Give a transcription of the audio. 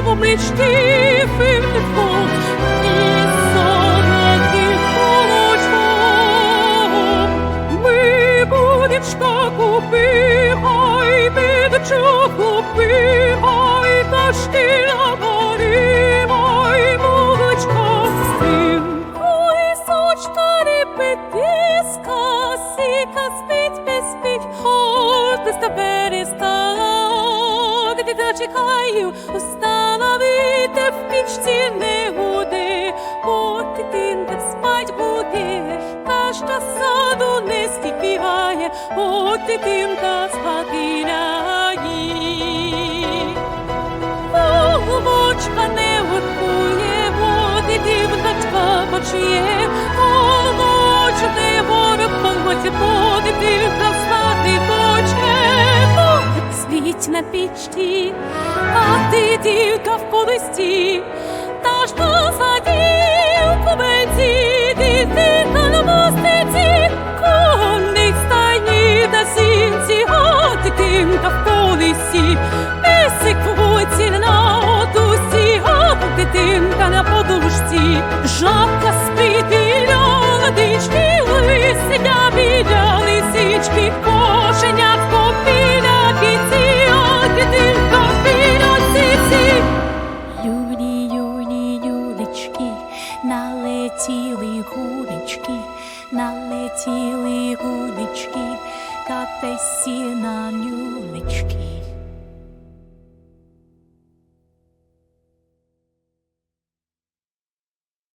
в облички вимнево, і сонки холочком. Ми будем шкаку бігай, від чого бігай, та шкіла горімай, молочка. Синку і сочка репетиска, сіка спить, без перестала, де ти чекаю, устала вийти в пічці не гуди, бо дитинка спать будеш, та та саду не співає, от дитинка спати ляє. Голубочка не годує, води дівчатка почує, на пічці, а ти дівка в колисті, та ж посадів кубельці, дитинка на мостиці, коник стайні та сінці, а дитинка в колисі, песик вулиці на отусі, а дитинка на подушці, жабка налетіли гулечки, налетіли гулечки, та на сіна.